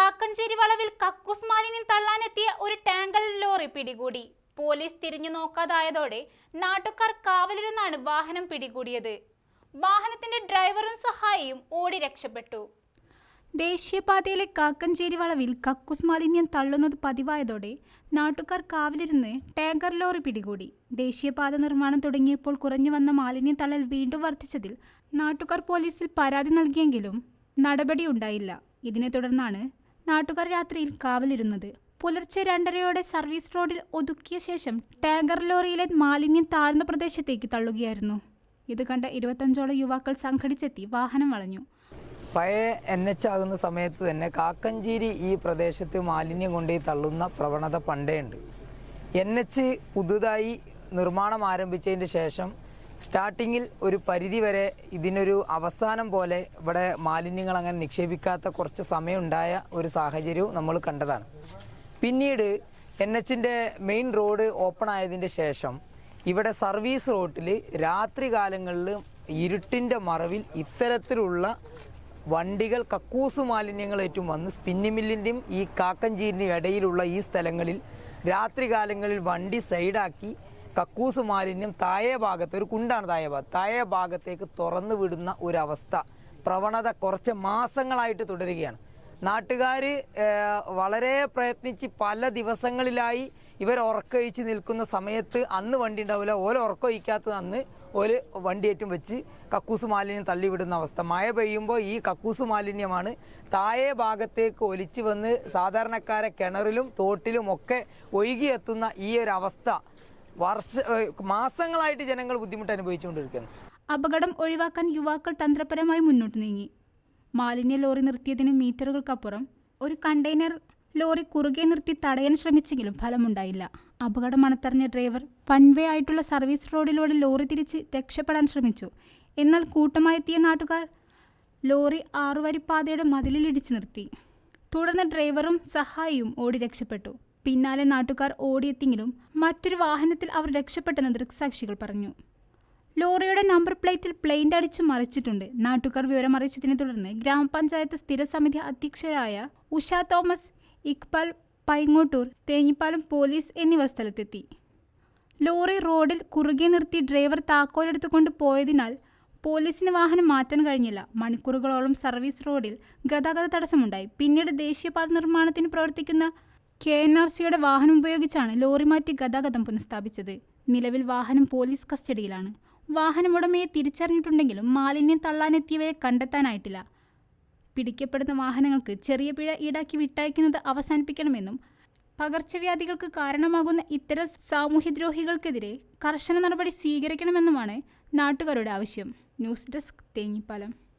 Kakkancheri വളവിൽ കക്കൂസ് മാലിന്യം തള്ളാനെത്തിയ ഒരു ടാങ്കർ ലോറി പിടികൂടി. പോലീസ് തിരിഞ്ഞു നോക്കാതായതോടെ നാട്ടുകാർ കാവലിരുന്നാണ് വാഹനം പിടികൂടിയത്. വാഹനത്തിന്റെ ഡ്രൈവറും സഹായിയും ഓടി രക്ഷപ്പെട്ടു. ദേശീയപാതയിലെ കാക്കഞ്ചേരി വളവിൽ കക്കൂസ് മാലിന്യം തള്ളുന്നത് പതിവായതോടെ നാട്ടുകാർ കാവിലിരുന്ന് ടാങ്കർ ലോറി പിടികൂടി. ദേശീയപാത നിർമ്മാണം തുടങ്ങിയപ്പോൾ കുറഞ്ഞു വന്ന മാലിന്യം തള്ളൽ വീണ്ടും വർദ്ധിച്ചതിൽ നാട്ടുകാർ പോലീസിൽ പരാതി നൽകിയെങ്കിലും നടപടിയുണ്ടായില്ല. ഇതിനെ തുടർന്നാണ് നാട്ടുകാർ രാത്രിയിൽ കാവലിരുന്നത്. പുലർച്ചെ രണ്ടരയോടെ സർവീസ് റോഡിൽ ഒതുക്കിയ ശേഷം ടാങ്കർ ലോറിയിലെ മാലിന്യം താഴ്ന്ന പ്രദേശത്തേക്ക് തള്ളുകയായിരുന്നു. ഇത് കണ്ട ഇരുപത്തഞ്ചോളം യുവാക്കൾ സംഘടിച്ചെത്തി വാഹനം വളഞ്ഞു. പഴയ എൻ എച്ച് ആകുന്ന സമയത്ത് തന്നെ കാക്കഞ്ചേരി ഈ പ്രദേശത്ത് മാലിന്യം കൊണ്ടുപോയി തള്ളുന്ന പ്രവണത പണ്ടേ ഉണ്ട്. എൻ എച്ച് പുതുതായി നിർമ്മാണം ആരംഭിച്ചതിന് ശേഷം സ്റ്റാർട്ടിങ്ങിൽ ഒരു പരിധി വരെ ഇതിനൊരു അവസാനം പോലെ ഇവിടെ മാലിന്യങ്ങൾ അങ്ങനെ നിക്ഷേപിക്കാത്ത കുറച്ച് സമയം ഉണ്ടായ ഒരു സാഹചര്യവും നമ്മൾ കണ്ടതാണ്. പിന്നീട് എൻ എച്ചിന്റെ മെയിൻ റോഡ് ഓപ്പൺ ആയതിന്റെ ശേഷം ഇവിടെ സർവീസ് റോട്ടിൽ രാത്രി കാലങ്ങളിൽ ഇരുട്ടിന്റെ മറവിൽ ഇത്തരത്തിലുള്ള വണ്ടികൾ കക്കൂസ് മാലിന്യങ്ങൾ മാലിന്യങ്ങളേറ്റും വന്ന് സ്പിന്നി മില്ലിന്റെയും ഈ കാക്കഞ്ചീരിന്റെയും ഇടയിലുള്ള ഈ സ്ഥലങ്ങളിൽ രാത്രി കാലങ്ങളിൽ വണ്ടി സൈഡാക്കി കക്കൂസ് മാലിന്യം താഴെ ഭാഗത്ത് ഒരു കുണ്ടാണ് താഴെ ഭാഗത്ത്. താഴെ ഭാഗത്തേക്ക് തുറന്നു വിടുന്ന ഒരവസ്ഥ പ്രവണത കുറച്ച് മാസങ്ങളായിട്ട് തുടരുകയാണ്. നാട്ടുകാർ വളരെ പ്രയത്നിച്ച് പല ദിവസങ്ങളിലായി ഇവർ ഉറക്കഴിച്ച് നിൽക്കുന്ന സമയത്ത് അന്ന് വണ്ടി ഉണ്ടാവില്ല. ഓല ഉറക്കമൊഴിക്കാത്തത് അന്ന് ഓൽ വണ്ടിയേറ്റം വെച്ച് കക്കൂസ് മാലിന്യം തള്ളിവിടുന്ന അവസ്ഥ. മഴ പെയ്യുമ്പോൾ ഈ കക്കൂസ് മാലിന്യമാണ് താഴെ ഭാഗത്തേക്ക് ഒലിച്ചു വന്ന് സാധാരണക്കാരെ കിണറിലും തോട്ടിലും ഒക്കെ ഒഴുകിയെത്തുന്ന ഈ ഒരു അവസ്ഥ വർഷ മാസങ്ങളായിട്ട് ജനങ്ങൾ ബുദ്ധിമുട്ട് അനുഭവിച്ചുകൊണ്ടിരിക്കുന്നു അപകടം ഒഴിവാക്കാൻ യുവാക്കൾ തന്ത്രപരമായി മുന്നോട്ട് നീങ്ങി. മാലിന്യ ലോറി നിർത്തിയതിന് മീറ്ററുകൾക്കപ്പുറം ഒരു കണ്ടെയ്നർ ലോറി കുറുകെ നിർത്തി തടയാൻ ശ്രമിച്ചെങ്കിലും ഫലമുണ്ടായില്ല. അപകടം മണത്തറിഞ്ഞ ഡ്രൈവർ വൺവേ ആയിട്ടുള്ള സർവീസ് റോഡിലൂടെ ലോറി തിരിച്ച് രക്ഷപ്പെടാൻ ശ്രമിച്ചു. എന്നാൽ കൂട്ടമായെത്തിയ നാട്ടുകാർ ലോറി ആറുവരിപ്പാതയുടെ മതിലിൽ ഇടിച്ചു നിർത്തി. തുടർന്ന് ഡ്രൈവറും സഹായിയും ഓടി രക്ഷപ്പെട്ടു. പിന്നാലെ നാട്ടുകാർ ഓടിയെത്തിയെങ്കിലും മറ്റൊരു വാഹനത്തിൽ അവർ രക്ഷപ്പെട്ടെന്ന് ദൃക്സാക്ഷികൾ പറഞ്ഞു. ലോറിയുടെ നമ്പർ പ്ലേറ്റിൽ പ്ലെയിന്റ് അടിച്ചു മറിച്ചിട്ടുണ്ട്. നാട്ടുകാർ വിവരം അറിയിച്ചതിനെ തുടർന്ന് ഗ്രാമപഞ്ചായത്ത് സ്ഥിരസമിതി അധ്യക്ഷരായ ഉഷ തോമസ് ഇക്ബാൽ പൈങ്ങോട്ടൂർ തേഞ്ഞിപ്പാലം പോലീസ് എന്നിവർ സ്ഥലത്തെത്തി. ലോറി റോഡിൽ കുറുകെ നിർത്തി ഡ്രൈവർ താക്കോലെടുത്തുകൊണ്ട് പോയതിനാൽ പോലീസിന് വാഹനം മാറ്റാൻ കഴിഞ്ഞില്ല. മണിക്കൂറുകളോളം സർവീസ് റോഡിൽ ഗതാഗത തടസ്സമുണ്ടായി. പിന്നീട് ദേശീയപാത നിർമ്മാണത്തിന് പ്രവർത്തിക്കുന്ന കെ എൻ ആർ സിയുടെ വാഹനം ഉപയോഗിച്ചാണ് ലോറി മാറ്റി ഗതാഗതം പുനഃസ്ഥാപിച്ചത്. നിലവിൽ വാഹനം പോലീസ് കസ്റ്റഡിയിലാണ്. വാഹനമുടമയെ തിരിച്ചറിഞ്ഞിട്ടുണ്ടെങ്കിലും മാലിന്യം തള്ളാനെത്തിയവരെ കണ്ടെത്താനായിട്ടില്ല. പിടിക്കപ്പെടുന്ന വാഹനങ്ങൾക്ക് ചെറിയ പിഴ ഈടാക്കി വിട്ടയക്കുന്നത് അവസാനിപ്പിക്കണമെന്നും പകർച്ചവ്യാധികൾക്ക് കാരണമാകുന്ന ഇത്തരം സാമൂഹ്യദ്രോഹികൾക്കെതിരെ കർശന നടപടി സ്വീകരിക്കണമെന്നുമാണ് നാട്ടുകാരുടെ ആവശ്യം. News desk Thenhipalam.